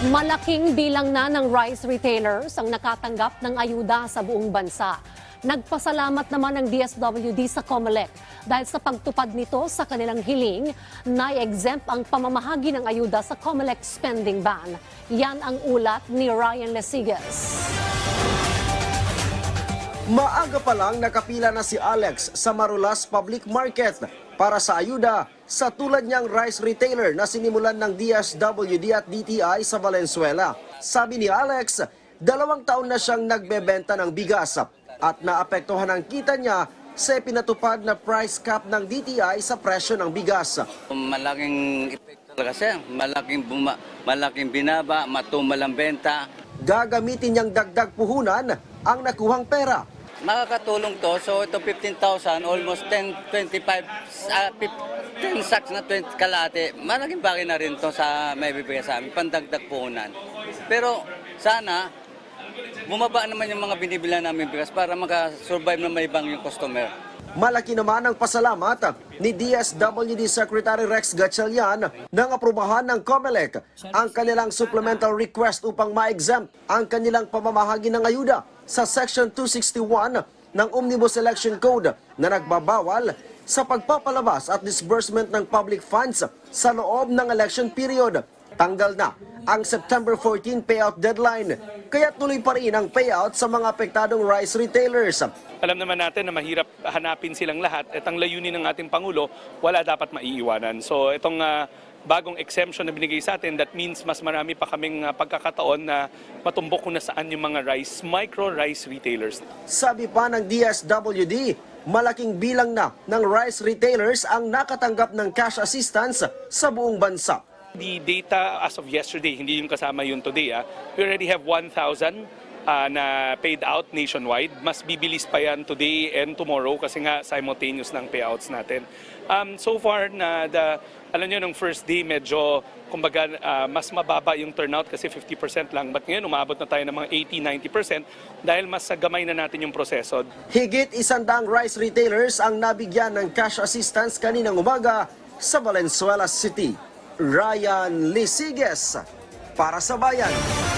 Malaking bilang na ng rice retailers ang nakatanggap ng ayuda sa buong bansa. Nagpasalamat naman ang DSWD sa COMELEC dahil sa pagtupad nito sa kanilang hiling na exempt ang pamamahagi ng ayuda sa COMELEC spending ban. Yan ang ulat ni Ryan Lesigas. Maaga pa lang nakapila na si Alex sa Marulas Public Market para sa ayuda sa tulad niyang rice retailer na sinimulan ng DSWD at DTI sa Valenzuela. Sabi ni Alex, dalawang taon na siyang nagbebenta ng bigas at naapektuhan ang kita niya sa pinatupad na price cap ng DTI sa presyo ng bigas. Malaking epekto talaga siya. Malaking, buma, malaking binaba, matumal ang benta. Gagamitin niyang dagdag puhunan ang nakuhang pera Makakatulong to. So ito 15,000, almost 10, 25, ah, 10 sacks na 20 kalate. Malaking bagay na rin to sa may bibigay sa amin, pandagdag puhunan. Pero sana, bumaba naman yung mga binibilan namin bigas para makasurvive na may ibang yung customer. Malaki naman ang pasalamat ni DSWD Secretary Rex Gatchalian nang aprubahan ng COMELEC ang kanilang supplemental request upang ma-exempt ang kanilang pamamahagi ng ayuda sa Section 261 ng Omnibus Election Code na nagbabawal sa pagpapalabas at disbursement ng public funds sa loob ng election period. Tanggal na ang September 14 payout deadline, kaya tuloy pa rin ang payout sa mga apektadong rice retailers. Alam naman natin na mahirap hanapin silang lahat at ang layunin ng ating Pangulo, wala dapat maiiwanan. So itong ah, bagong exemption na binigay sa atin, that means mas marami pa kaming ah, pagkakataon na matumbok kung nasaan yung mga rice, micro rice retailers. Sabi pa ng DSWD, malaking bilang na ng rice retailers ang nakatanggap ng cash assistance sa buong bansa. The data as of yesterday, hindi yung kasama yun today, ah, we already have 1,000 ah, na paid out nationwide. Mas bibilis pa yan today and tomorrow kasi nga simultaneous ng payouts natin. Um, so far, na the, alam nyo, nung first day, medyo, kumbaga, ah, mas mababa yung turnout kasi 50% lang. But ngayon, umabot na tayo ng mga 80-90% dahil mas gamay na natin yung proseso. Higit isandang rice retailers ang nabigyan ng cash assistance kaninang umaga sa Valenzuela City. Ryan Lisiges para sa Bayan.